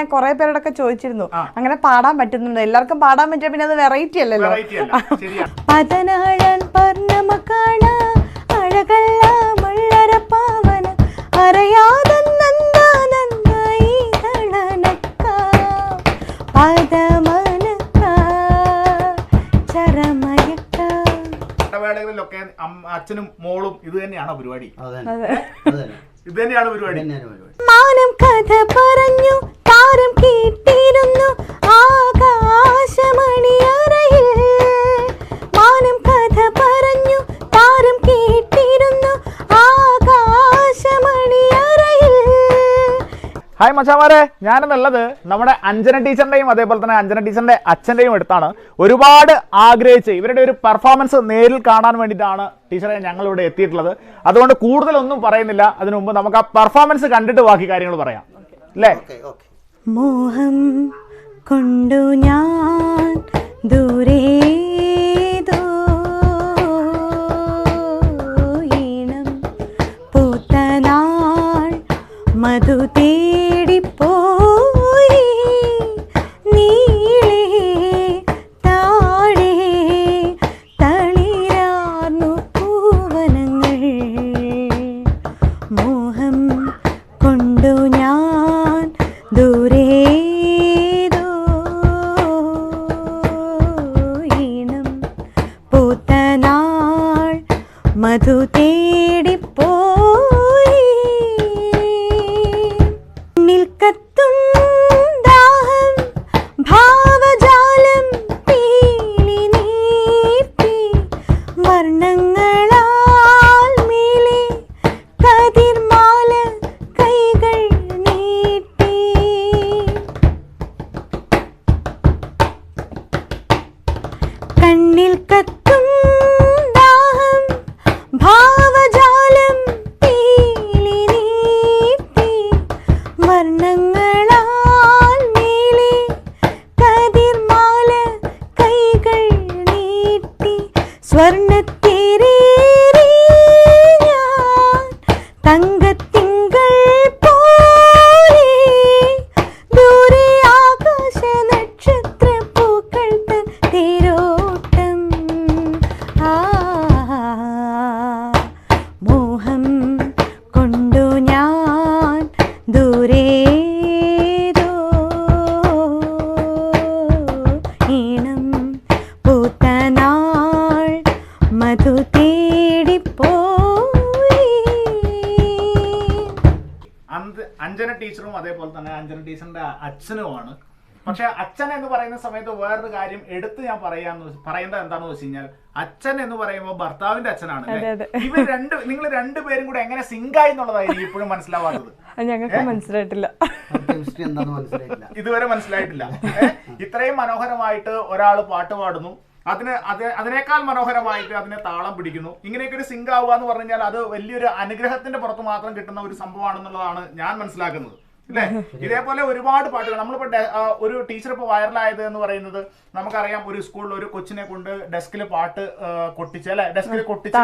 ഞാൻ കുറെ പേരോടൊക്കെ ചോദിച്ചിരുന്നു. അങ്ങനെ പാടാൻ പറ്റുന്നുണ്ട്. എല്ലാവർക്കും പാടാൻ പറ്റിയ പിന്നെ അത് വെറൈറ്റി അല്ലല്ലോ. പതനാഴൻ പർണമക്കാണ അഴകല്ല ഇടവേളകളിലൊക്കെ അച്ഛനും മോളും ഇത് തന്നെയാണോ പരിപാടി? അത് അതെ. അത് ഇത് തന്നെയാണ് പരിപാടി. മാനം കഥ പറഞ്ഞു കേട്ടിരുന്നു ആകാശമണിയറയിൽ. മാനം കഥ പറഞ്ഞു താരം കേട്ടിരുന്നു ആകാശമണിയറയിൽ. ഹായ് മച്ചാമാരെ ഞാനെന്നുള്ളത് നമ്മുടെ അഞ്ജന ടീച്ചറിന്റെയും അതേപോലെ തന്നെ അഞ്ജന ടീച്ചറിന്റെ അച്ഛന്റെയും അടുത്താണ്. ഒരുപാട് ആഗ്രഹിച്ച് ഇവരുടെ ഒരു പെർഫോമൻസ് നേരിൽ കാണാൻ വേണ്ടിയിട്ടാണ് ടീച്ചറെ ഞങ്ങളിവിടെ എത്തിയിട്ടുള്ളത്. അതുകൊണ്ട് കൂടുതലൊന്നും പറയുന്നില്ല. അതിനു മുമ്പ് നമുക്ക് ആ പെർഫോമൻസ് കണ്ടിട്ട് ബാക്കി കാര്യങ്ങൾ പറയാം. അല്ലേ? Okay okay. മോഹം കൊണ്ടു ഞാൻ ദൂരേതോ മധു തേടിപ്പോയി അന്ത് അഞ്ജന ടീച്ചറും അതേപോലെ തന്നെ അഞ്ജന ടീച്ചറിന്റെ അച്ഛനുമാണ്. പക്ഷെ അച്ഛൻ എന്ന് പറയുന്ന സമയത്ത് വേറൊരു കാര്യം എടുത്ത് ഞാൻ പറയാന്ന് പറയുന്നത് എന്താണെന്ന് വെച്ച് കഴിഞ്ഞാൽ അച്ഛൻ എന്ന് പറയുമ്പോൾ ഭർത്താവിന്റെ അച്ഛനാണ്. ഇവർ രണ്ട് നിങ്ങൾ രണ്ടുപേരും കൂടെ എങ്ങനെ സിങ്കായി എന്നുള്ളതായിരിക്കും ഇപ്പോഴും മനസ്സിലാവാത്തത്. ഞങ്ങൾക്ക് മനസ്സിലായിട്ടില്ല. ഇതുവരെ മനസ്സിലായിട്ടില്ല. ഇത്രയും മനോഹരമായിട്ട് ഒരാൾ പാട്ട് പാടുന്നു. അതിന് അത് അതിനേക്കാൾ മനോഹരമായിട്ട് അതിനെ താളം പിടിക്കുന്നു. ഇങ്ങനെയൊക്കെ ഒരു സിങ്ക് ആവുക എന്ന് പറഞ്ഞു കഴിഞ്ഞാൽ അത് വലിയൊരു അനുഗ്രഹത്തിന്റെ പുറത്ത് മാത്രം കിട്ടുന്ന ഒരു സംഭവമാണെന്നുള്ളതാണ് ഞാൻ മനസ്സിലാക്കുന്നത്. അല്ലേ ഇതേപോലെ ഒരുപാട് പാട്ടുകൾ. നമ്മളിപ്പോ ഒരു ടീച്ചർ ഇപ്പൊ വൈറലായത് എന്ന് പറയുന്നത് നമുക്കറിയാം ഒരു സ്കൂളിൽ ഒരു കൊച്ചിനെ കൊണ്ട് ഡെസ്കിൽ പാട്ട് കൊട്ടിച്ച് അല്ലെ ഡെസ്കിൽ കൊട്ടിച്ച്.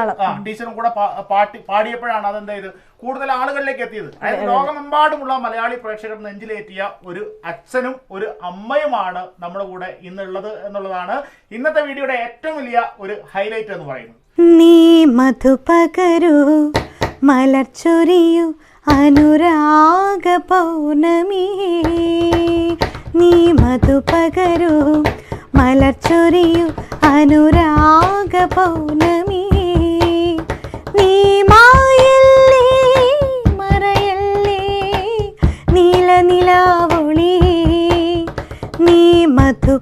ടീച്ചറും കൂടെ പാട്ടി പാടിയപ്പോഴാണ് അതെന്ത് ചെയ്ത് കൂടുതൽ ആളുകളിലേക്ക് എത്തിയത്. അതായത് ലോകമെമ്പാടുമുള്ള മലയാളി പ്രേക്ഷകർ നെഞ്ചിലേറ്റിയ ഒരു അച്ഛനും ഒരു അമ്മയുമാണ് നമ്മുടെ കൂടെ ഇന്നുള്ളത് എന്നുള്ളതാണ് ഇന്നത്തെ വീഡിയോയുടെ ഏറ്റവും വലിയ ഒരു ഹൈലൈറ്റ് എന്ന് പറയുന്നത്. നീ മധു പകരൂ മലർച്ചൊരിയു അനുരാഗ പൗർണമി. നീ മധു പകരൂ മലർച്ചൊരിയു അനുരാഗ പൗർണമി. നീ മായല്ലേ മറയല്ലേ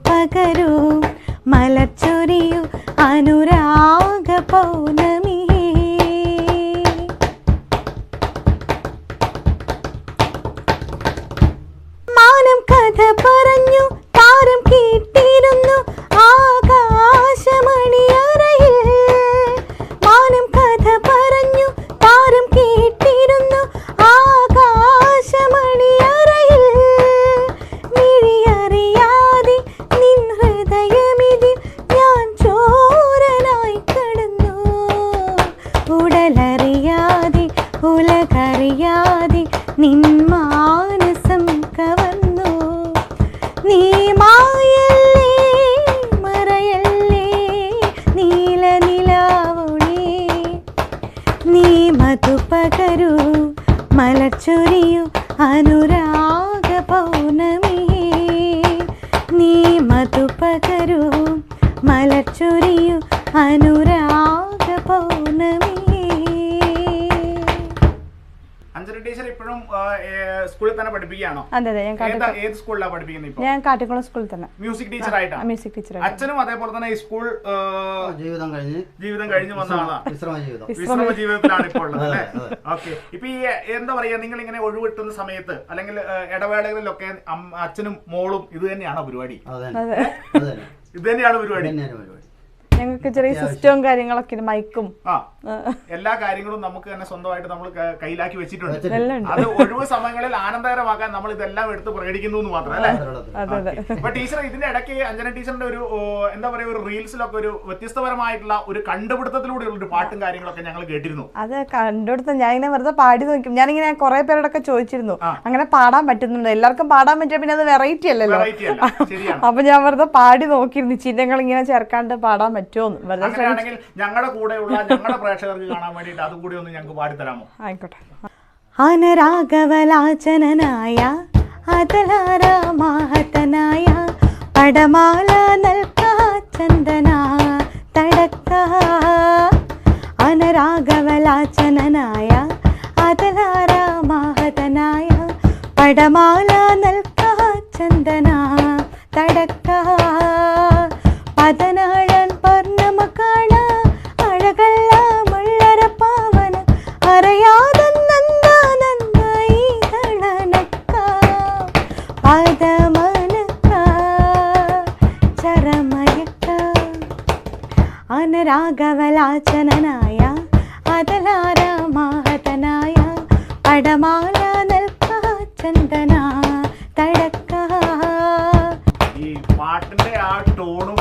പകരൂ മലർച്ചൊരിയു അനുരാഗ പൗർണമി. അനുരാഗ പൗർണമി. നീ മധുപകരു മലച്ചൊരിയു അനുരാഗ പൗർണമി പഠിപ്പിക്കുകയാണോ? അതെ അതെ ഞാൻ ഏതാ ഏത് സ്കൂളിലാണ് പഠിപ്പിക്കുന്നത് ഞാൻ കാട്ടിക്കുളം സ്കൂളിൽ തന്നെ. മ്യൂസിക് ടീച്ചർ ആയിട്ടാണ്. മ്യൂസിക് അച്ഛനും അതേപോലെ തന്നെ ഈ സ്കൂൾ ജീവിതം കഴിഞ്ഞ് ജീവിതം കഴിഞ്ഞു വന്ന ആളാണ് വിശ്രമ ജീവിതം. വിശ്രമ ജീവിതത്തിലാണ് ഇപ്പോൾ ഉള്ളത് അല്ലേ? അതെ, അതെ. ഓക്കെ. ഇപ്പൊ ഈ എന്താ പറയാ നിങ്ങൾ ഇങ്ങനെ ഒഴിവിട്ടുന്ന സമയത്ത് അല്ലെങ്കിൽ ഇടവേളകളിലൊക്കെ അച്ഛനും മോളും ഇത് തന്നെയാണോ പരിപാടി? അതെ അതെ. അത് ഇത് തന്നെയാണ് പരിപാടി. ഞങ്ങൾക്ക് ചെറിയ സിസ്റ്റവും കാര്യങ്ങളൊക്കെ മൈക്കും. ആ എല്ലാ കാര്യങ്ങളും നമുക്ക് തന്നെ സ്വന്തമായിട്ട് നമ്മൾ കയ്യിലാക്കി വെച്ചിട്ടുണ്ട്. അത് ഒഴിവ് സമയങ്ങളിൽ ആനന്ദകരമാക്കാൻ നമ്മൾ ഇതെല്ലാം എടുത്ത് പ്രകടിക്കുന്നു എന്ന് മാത്രം അല്ലേ? അപ്പൊ ടീച്ചർ ഇതിന്റെ ഇടയ്ക്ക് അഞ്ജന ടീച്ചറിന്റെ ഒരു എന്താ പറയാ ഒരു റീൽസിലൊക്കെ ഒരു വ്യത്യസ്തപരമായിട്ടുള്ള ഒരു കണ്ടുപിടുത്തത്തിലൂടെയുള്ള ഒരു പാട്ടും കാര്യങ്ങളൊക്കെ ഞങ്ങൾ കേട്ടിരുന്നു. അത് കണ്ടുപിടുത്തം. ഞാൻ ഇങ്ങനെ വെറുതെ പാടി നോക്കും ഞാനിങ്ങനെ കുറെ പേരോടൊക്കെ ചോദിച്ചിരുന്നു. അങ്ങനെ പാടാൻ പറ്റുന്നുണ്ട്? എല്ലാവർക്കും പാടാൻ പറ്റിയ പിന്നെ അത് വെറൈറ്റി അല്ലല്ലോ. വെറൈറ്റി അല്ല. ശരിയാണ്. അപ്പൊ ഞാൻ വെറുതെ പാടി നോക്കിയിരുന്നു. ചിഹ്നങ്ങൾ ഇങ്ങനെ ചേർക്കാണ്ട് പാടാൻ പറ്റുമോന്ന് വെറുതെ ശ്രമിച്ചു അങ്ങനെയാണെങ്കിൽ ഞങ്ങളുടെ കൂടെയുള്ള ഞങ്ങളുടെ പ്രേക്ഷകർക്ക് കാണാൻ വേണ്ടിയിട്ട് അതും കൂടി ഒന്ന് ഞങ്ങൾക്ക് പാടിത്തരാമോ ആയിക്കോട്ടെ. അനരാഗവലാചനനായ അതലാരാമാഹതനായ പടമാല നൽകാ ചന്ദന തടക്ക. അനരാഗവലാചനായ അതലാരാമാഹതനായ പടമാല നൽകാ ചന്ദന തടക്ക. പതനാഴൻ അനുരാഗവലാചനായ അതലാരാമാഹതനായ പടമാല ചന്ദന തടക്ക. ഈ പാട്ടിന്റെ ആ ടോണും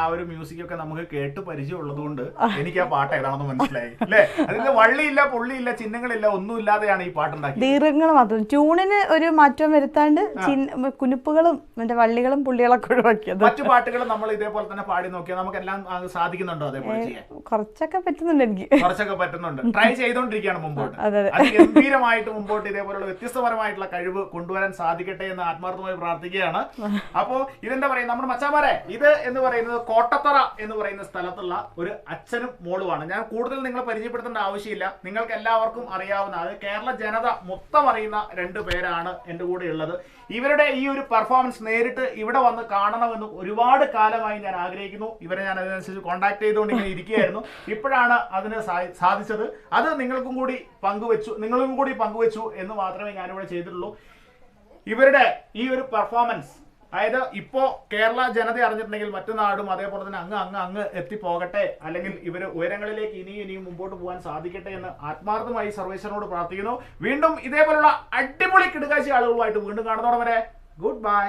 ആ ഒരു മ്യൂസിക് ഒക്കെ നമുക്ക് കേട്ട് പരിചയമുള്ളത് കൊണ്ട് എനിക്ക് ആ പാട്ട് ഏതാണെന്ന് മനസ്സിലായി. അല്ലേ? അതിന് വള്ളിയില്ല പുള്ളിയില്ല ചിഹ്നങ്ങളില്ല ഒന്നും ഇല്ലാതെയാണ് ഈ പാട്ട് ദീർഘങ്ങൾ മാത്രം. ട്യൂണിന് ഒരു മാറ്റം വരുത്താണ്ട് കുനിപ്പുകളും മറ്റേ വള്ളികളും പുള്ളികളൊക്കെ ഒഴിവാക്കിയത്. മറ്റു പാട്ടുകൾ നമ്മൾ ഇതേപോലെ തന്നെ പാടി നോക്കിയാൽ നമുക്ക് എല്ലാം സാധിക്കുന്നുണ്ടോ അതേപോലെ ചെയ്യാൻ? കുറച്ചൊക്കെ പറ്റുന്നുണ്ട് എനിക്ക്. കുറച്ചൊക്കെ പറ്റുന്നുണ്ട്. ട്രൈ ചെയ്തോണ്ടിരിക്കുകയാണ് മുമ്പോട്ട്. ഗംഭീരമായിട്ട് മുമ്പോട്ട് ഇതേപോലുള്ള വ്യത്യസ്തപരമായിട്ടുള്ള കഴിവ് കൊണ്ടുവരാൻ സാധിക്കട്ടെ എന്ന് ആത്മാർത്ഥമായി പ്രാർത്ഥിക്കുകയാണ്. അപ്പോ ഇതെന്താ പറയുക? നമ്മുടെ മച്ചാമാരെ ഇത് എന്ന് പറയുന്നത് കോട്ടത്തറ എന്ന് പറയുന്ന സ്ഥലത്തുള്ള ഒരു അച്ഛനും മോളുമാണ്. ഞാൻ കൂടുതൽ നിങ്ങളെ പരിചയപ്പെടുത്തേണ്ട ആവശ്യമില്ല. നിങ്ങൾക്ക് എല്ലാവർക്കും അറിയാവുന്ന അത് കേരള ജനത മൊത്തം അറിയുന്ന രണ്ട് പേരാണ് എന്റെ കൂടെ ഉള്ളത്. ഇവരുടെ ഈ ഒരു പെർഫോമൻസ് നേരിട്ട് ഇവിടെ വന്ന് കാണണമെന്ന് ഒരുപാട് കാലമായി ഞാൻ ആഗ്രഹിക്കുന്നു. ഇവരെ ഞാൻ അതിനനുസരിച്ച് കോൺടാക്ട് ചെയ്തുകൊണ്ട് ഇങ്ങനെ ഇരിക്കുകയായിരുന്നു. ഇപ്പോഴാണ് അതിന് സാധിച്ചത്. അത് നിങ്ങൾക്കും കൂടി പങ്കുവെച്ചു നിങ്ങൾക്കും കൂടി പങ്കുവെച്ചു എന്ന് മാത്രമേ ഞാനിവിടെ ചെയ്തിട്ടുള്ളൂ. ഇവരുടെ ഈ ഒരു പെർഫോമൻസ് അതായത് ഇപ്പോ കേരള ജനത അറിഞ്ഞിട്ടുണ്ടെങ്കിൽ മറ്റു നാടും അതേപോലെ തന്നെ അങ്ങ് അങ്ങ് അങ്ങ് എത്തിപ്പോകട്ടെ അല്ലെങ്കിൽ ഇവർ ഉയരങ്ങളിലേക്ക് ഇനിയും ഇനിയും മുമ്പോട്ട് പോകാൻ സാധിക്കട്ടെ എന്ന് ആത്മാർത്ഥമായി സർവേശ്വരനോട് പ്രാർത്ഥിക്കുന്നു. വീണ്ടും ഇതേപോലുള്ള അടിപൊളി കിടുകാശി ആളുകളുമായിട്ട് വീണ്ടും കാണുന്നതോടെ വരെ ഗുഡ് ബൈ